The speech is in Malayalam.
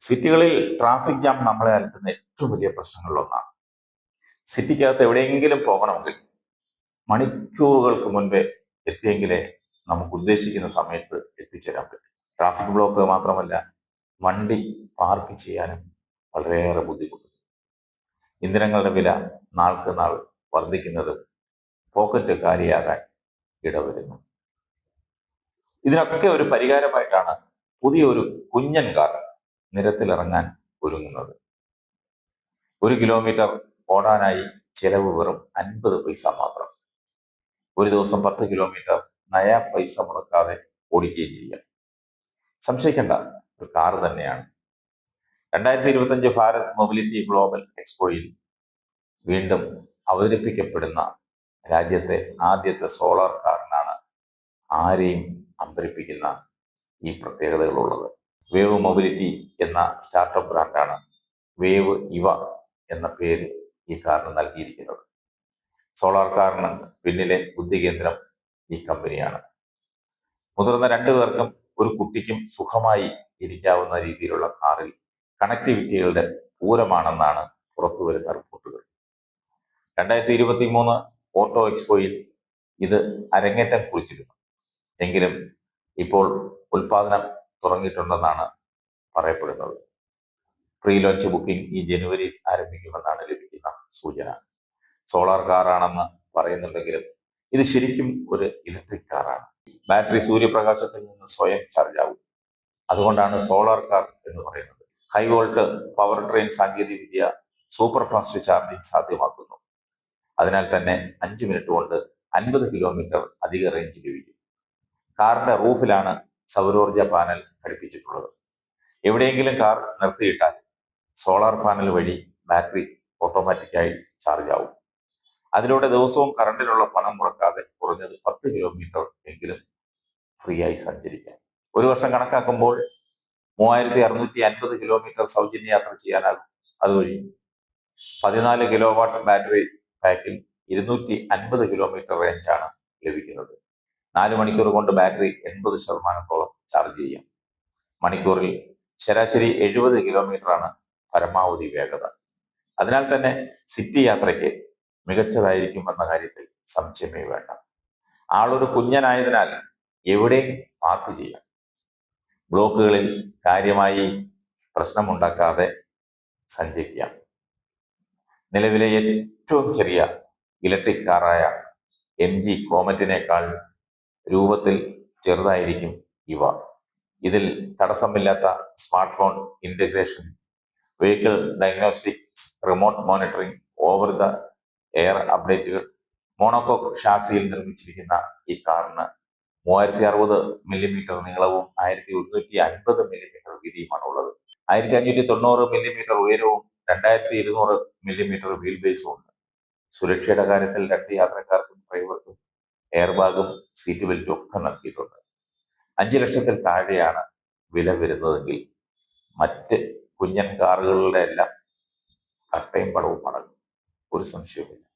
സിറ്റികളിൽ ട്രാഫിക് ജാം നമ്മളെ അലട്ടുന്ന ഏറ്റവും വലിയ പ്രശ്നങ്ങളിലൊന്നാണ്. സിറ്റിക്കകത്ത് എവിടെയെങ്കിലും പോകണമെങ്കിൽ മണിക്കൂറുകൾക്ക് മുൻപേ എത്തിയെങ്കിലേ നമുക്ക് ഉദ്ദേശിക്കുന്ന സമയത്ത് എത്തിച്ചേരാൻ പറ്റും. ട്രാഫിക് ബ്ലോക്ക് മാത്രമല്ല വണ്ടി പാർക്ക് ചെയ്യാനും വളരെയേറെ ബുദ്ധിമുട്ട് ഇന്ധനങ്ങളുടെ വില നാൾക്ക് നാൾ വർദ്ധിക്കുന്നതും പോക്കറ്റ് കാലിയാകാൻ ഇടവരുന്നു. ഇതിനൊക്കെ ഒരു പരിഹാരമായിട്ടാണ് പുതിയൊരു കുഞ്ഞൻ കാർ നിരത്തിലിറങ്ങാൻ ഒരുങ്ങുന്നത്. ഒരു കിലോമീറ്റർ ഓടാനായി ചെലവ് വെറും അൻപത് പൈസ മാത്രം. ഒരു ദിവസം പത്ത് കിലോമീറ്റർ നയ പൈസ മുടക്കാതെ ഓടിക്കുകയും ചെയ്യാം. സംശയിക്കേണ്ട ഒരു കാർ തന്നെയാണ്. രണ്ടായിരത്തി ഇരുപത്തഞ്ച് ഭാരത് മൊബിലിറ്റി ഗ്ലോബൽ എക്സ്പോയിൽ വീണ്ടും അവതരിപ്പിക്കപ്പെടുന്ന രാജ്യത്തെ ആദ്യത്തെ സോളാർ കാറിനാണ് ആരെയും അമ്പരിപ്പിക്കുന്ന ഈ പ്രത്യേകതകളുള്ളത്. വേവ് മൊബിലിറ്റി എന്ന സ്റ്റാർട്ടപ്പ് ബ്രാൻഡാണ് വേവ് ഇവ എന്ന പേര് ഈ കാറിന് നൽകിയിരിക്കുന്നത്. സോളാർ കാറിന് പിന്നിലെ ബുദ്ധികേന്ദ്രം ഈ കമ്പനിയാണ്. മുതിർന്ന രണ്ടു പേർക്കും ഒരു കുട്ടിക്കും സുഖമായി ഇരിക്കാവുന്ന രീതിയിലുള്ള കാറിൽ കണക്ടിവിറ്റികളുടെ പൂരമാണെന്നാണ് പുറത്തുവരുന്ന റിപ്പോർട്ടുകൾ. രണ്ടായിരത്തി ഇരുപത്തി മൂന്ന് ഓട്ടോ എക്സ്പോയിൽ ഇത് അരങ്ങേറ്റം കുറിച്ചിരുന്നു. എങ്കിലും ഇപ്പോൾ ഉൽപാദനം തുടങ്ങിയിട്ടുണ്ടെന്നാണ് പറയപ്പെടുന്നത്. പ്രീ ലോഞ്ച് ബുക്കിംഗ് ഈ ജനുവരിയിൽ ആരംഭിക്കുമെന്നാണ് ലഭിക്കുന്ന സൂചന. സോളാർ കാറാണെന്ന് പറയുന്നുണ്ടെങ്കിലും ഇത് ശരിക്കും ഒരു ഇലക്ട്രിക് കാറാണ് ബാറ്ററി സൂര്യപ്രകാശത്തിൽ നിന്ന് സ്വയം ചാർജ് ആകും അതുകൊണ്ടാണ് സോളാർ കാർ എന്ന് പറയുന്നത്. ഹൈ വോൾട്ട് പവർ ട്രെയിൻ സാങ്കേതികവിദ്യ സൂപ്പർ ഫാസ്റ്റ് ചാർജിംഗ് സാധ്യമാക്കുന്നു. അതിനാൽ തന്നെ അഞ്ച് മിനിറ്റ് കൊണ്ട് അൻപത് കിലോമീറ്റർ അധിക റേഞ്ച് ലഭിക്കും. കാറിന്റെ റൂഫിലാണ് സൗരോർജ പാനൽ ഘടിപ്പിച്ചിട്ടുള്ളത്. എവിടെയെങ്കിലും കാർ നിർത്തിയിട്ടാൽ സോളാർ പാനൽ വഴി ബാറ്ററി ഓട്ടോമാറ്റിക്കായി ചാർജ് ആവും. അതിലൂടെ ദിവസവും കറണ്ടിനുള്ള പണം മുടക്കാതെ കുറഞ്ഞത് പത്ത് കിലോമീറ്റർ എങ്കിലും ഫ്രീ ആയി സഞ്ചരിക്കാം. ഒരു വർഷം കണക്കാക്കുമ്പോൾ മൂവായിരത്തി അറുന്നൂറ്റി അൻപത് കിലോമീറ്റർ സൗജന്യ യാത്ര ചെയ്യാനാകും. അതുവഴി പതിനാല് കിലോ വാട്ട് ബാറ്ററി പാക്കിൽ ഇരുന്നൂറ്റി അൻപത് കിലോമീറ്റർ റേഞ്ചാണ് ലഭിക്കുന്നത്. നാല് മണിക്കൂർ കൊണ്ട് ബാറ്ററി എൺപത് ശതമാനത്തോളം ചാർജ് ചെയ്യാം. മണിക്കൂറിൽ ശരാശരി എഴുപത് കിലോമീറ്ററാണ് പരമാവധി വേഗത. അതിനാൽ തന്നെ സിറ്റി യാത്രയ്ക്ക് മികച്ചതായിരിക്കും എന്ന കാര്യത്തിൽ സംശയമേ വേണ്ട. ആളൊരു കുഞ്ഞനായതിനാൽ എവിടെയും പാർക്ക് ചെയ്യാം. ബ്ലോക്കുകളിൽ കാര്യമായി പ്രശ്നമുണ്ടാക്കാതെ സഞ്ചരിക്കാം. നിലവിലെ ഏറ്റവും ചെറിയ ഇലക്ട്രിക് കാറായ എം ജി കോമറ്റിനേക്കാൾ രൂപത്തിൽ ചെറുതായിരിക്കും ഇവ. ഇതിൽ തടസ്സമില്ലാത്ത smart phone integration vehicle diagnostics remote monitoring over the air അപ്ഡേറ്റുകൾ മോണോകോക്ക് ഷാസിയിൽ നിർമ്മിച്ചിരിക്കുന്ന ഈ കാറിന് മൂവായിരത്തി അറുപത് മില്ലിമീറ്റർ നീളവും ആയിരത്തി ഒരുന്നൂറ്റി അൻപത് മില്ലിമീറ്റർ വീതിയുമാണ് ഉള്ളത് ആയിരത്തി അഞ്ഞൂറ്റി തൊണ്ണൂറ് മില്ലിമീറ്റർ ഉയരവും രണ്ടായിരത്തി ഇരുന്നൂറ് മില്ലിമീറ്റർ വീൽ ബേസും ഉണ്ട്. സുരക്ഷയുടെ കാര്യത്തിൽ രണ്ട് യാത്രക്കാർക്കും ഡ്രൈവർക്കും എയർ ബാഗും സീറ്റ് ബെൽറ്റും ഒക്കെ നൽകിയിട്ടുണ്ട്. അഞ്ച് ലക്ഷത്തിൽ താഴെയാണ് വില വരുന്നതെങ്കിൽ മറ്റ് കുഞ്ഞൻ കാറുകളുടെ എല്ലാം കട്ടയും പടവും അടങ്ങും. ഒരു സംശയവുമില്ല.